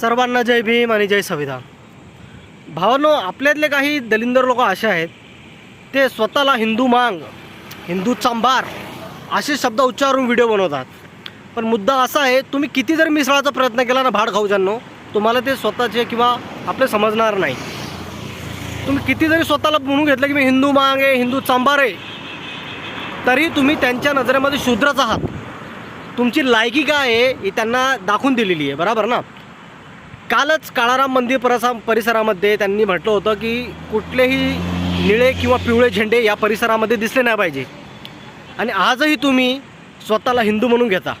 सर्वांना जय भीम आणि जय संविधान. भावांनो आपल्यातले काही दलिंदर लोक असे आहेत ते स्वतःला हिंदू मांग हिंदू चांबार असे शब्द उच्चारून व्हिडिओ बनवतात. पण मुद्दा असा आहे तुम्ही किती जरी मिसळाचा प्रयत्न केला ना भाड खाऊजांनो तुम्हाला ते स्वतःचे किंवा आपले समजणार नाही. तुम्ही किती जरी स्वतःला म्हणून घेतलं की मी हिंदू मांग आहे हिंदू चांबार आहे तरी तुम्ही त्यांच्या नजरेमध्ये शूद्रच आहात. तुमची लायकी काय आहे ही त्यांना दाखवून दिलेली आहे बरोबर ना? कालच काळाराम मंदिर परसा परिसरामध्ये त्यांनी म्हटलं होतं की कुठलेही निळे किंवा पिवळे झेंडे या परिसरामध्ये दिसले नाही पाहिजे. आणि आजही तुम्ही स्वतःला हिंदू म्हणून घेता.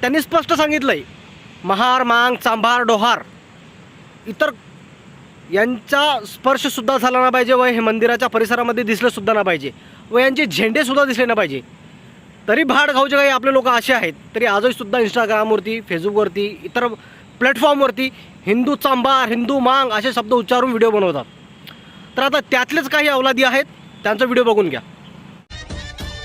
त्यांनी स्पष्ट सांगितलं आहे महार मांग चांभार डोहार इतर यांचा स्पर्शसुद्धा झाला ना पाहिजे व हे मंदिराच्या परिसरामध्ये दिसलंसुद्धा ना पाहिजे व यांचे झेंडेसुद्धा दिसले ना पाहिजे. तरी भाड खाऊचे काही आपले लोक असे आहेत तरी आजही सुद्धा इंस्टाग्रामवरती फेसबुकवरती इतर प्लॅटफॉर्मवरती हिंदू चांबार हिंदू मांग असे शब्द उच्चारून व्हिडिओ बनवतात. तर आता त्यातलेच काही अवलादी आहेत त्यांचा व्हिडिओ बघून घ्या.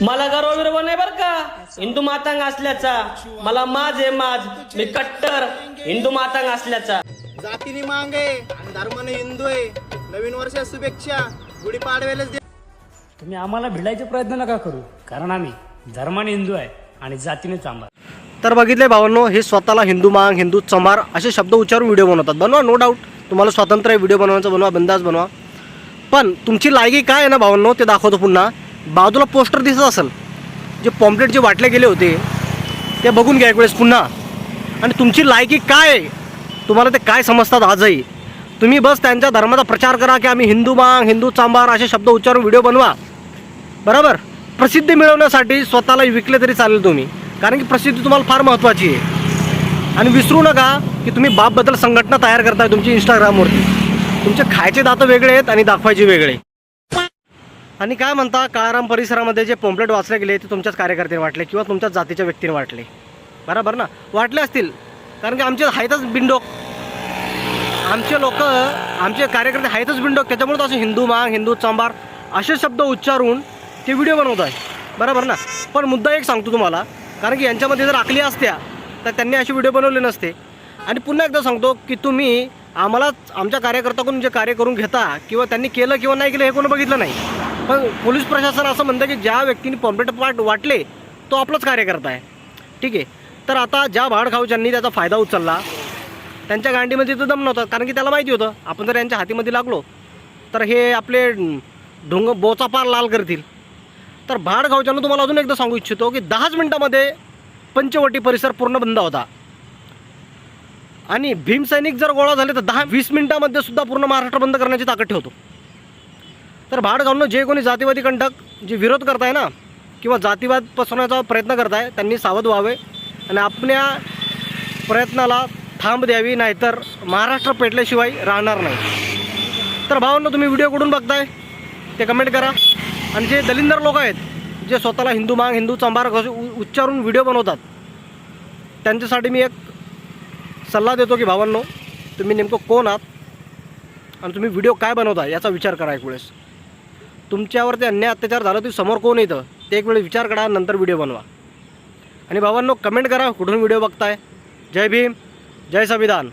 मला गर्व विर्व नाही बर का? हिंदू मातांग असल्याचा. मला माज आहे माज. मी कट्टर हिंदू मातांग असल्याचा. जातीने मांग आहे आणि धर्माने हिंदू आहे. नवीन वर्षात शुभेच्छा. गुढीपाडव्यालाच दे. तुम्ही आम्हाला भिडायचे प्रयत्न नका करू. कारण आम्ही धर्माने हिंदू आहे आणि जातीने चांबार. तर बघितले भावांनो हे स्वतःला हिंदू मांग हिंदू चमार असे शब्द उच्चारून व्हिडिओ बनवतात. बनवा नो डाऊट तुम्हाला स्वातंत्र्य आहे व्हिडिओ बनवायचा बनवा बिंदास बनवा. पण तुमची लायकी काय आहे ना भावांनो ते दाखवतो पुन्हा. बाजूला पोस्टर दिसत असेल. जे पॉम्पलेट जे वाटले गेले होते ते बघून घ्या एक वेळेस पुन्हा. आणि तुमची लायकी काय आहे? तुम्हाला ते काय समजतात आजही? तुम्ही बस त्यांच्या धर्माचा प्रचार करा की आम्ही हिंदू मांग हिंदू चांबार असे शब्द उच्चारून व्हिडिओ बनवा. बरोबर? प्रसिद्धी मिळवण्यासाठी स्वतःला विकले तरी चालेल तुम्ही. कारण की प्रसिद्धी तुम्हाला फार महत्त्वाची आहे. आणि विसरू नका की तुम्ही बापबद्दल संघटना तयार करताय तुमची इंस्टाग्रामवरती तुमचे खायचे दातं वेगळे आहेत आणि दाखवायचे वेगळे. आणि काय म्हणता काळाराम परिसरामध्ये जे पॉम्पलेट वाचले गेले ते तुमच्याच कार्यकर्त्यांनी वाटले किंवा तुमच्याच जातीच्या व्यक्तीने वाटले? बरोबर ना? वाटले असतील. कारण की आमचे आहेतच बिंडोक आमचे लोक आमचे कार्यकर्ते आहेतच बिंडोक त्याच्यामुळे असं हिंदू मांग हिंदू चांबार असे शब्द उच्चारून ते व्हिडिओ बनवत आहे बरोबर ना? पण मुद्दा एक सांगतो तुम्हाला. कारण की यांच्यामध्ये जर आखली असत्या तर त्यांनी असे व्हिडिओ बनवले नसते. आणि पुन्हा एकदा सांगतो की तुम्ही आम्हाला आमच्या कार्यकर्त्याकडून जे कार्य करून घेता किंवा त्यांनी केलं किंवा नाही केलं हे कोणी बघितलं नाही. पण पोलीस प्रशासन असं म्हणतं की ज्या व्यक्तीने पॉम्पलेट पार्ट वाटले तो आपलाच कार्यकर्ता आहे. ठीक आहे? तर आता ज्या भाडखाऊच्यांनी त्याचा फायदा उचलला त्यांच्या गांडीमध्ये तर दम नव्हता कारण की त्याला माहिती होतं आपण जर यांच्या हातीमध्ये लागलो तर हे आपले ढोंग बोचा पार लाल करतील. तर भाड गावच्यानं तुम्हाला अजून एकदा सांगू इच्छितो की दहाच मिनटामध्ये पंचवटी परिसर पूर्ण बंद होता. आणि भीमसैनिक जर गोळा झाले तर दहा वीस मिनिटामध्ये सुद्धा पूर्ण महाराष्ट्र बंद करण्याची ताकद ठेवतो. तर भाडगावनं जे कोणी जातीवादी कंटक जे विरोध करताय ना किंवा जातीवाद पसरवण्याचा प्रयत्न करताय त्यांनी सावध व्हावे आणि आपल्या प्रयत्नाला थांब द्यावी नाहीतर महाराष्ट्र पेटल्याशिवाय राहणार नाही. तर भावांनो तुम्ही व्हिडिओ कुठून बघताय? ते कमेंट करा. आणि जे दलिंदर लोक आहेत जे स्वतःला हिंदू मांग हिंदू चांबार घोष- उ- उच्चारून व्हिडिओ बनवतात त्यांच्यासाठी मी एक सल्ला देतो की भावांनो तुम्ही नेमकं कोण आहात आणि तुम्ही व्हिडिओ काय बनवता याचा विचार करा एक वेळेस. तुमच्यावर ते अन्याय अत्याचार झाला तुम्ही समोर कोण येतं ते एक वेळेस विचार करा नंतर व्हिडिओ बनवा. आणि भावांनो कमेंट करा कुठून व्हिडिओ बघताय. जय भीम जय संविधान.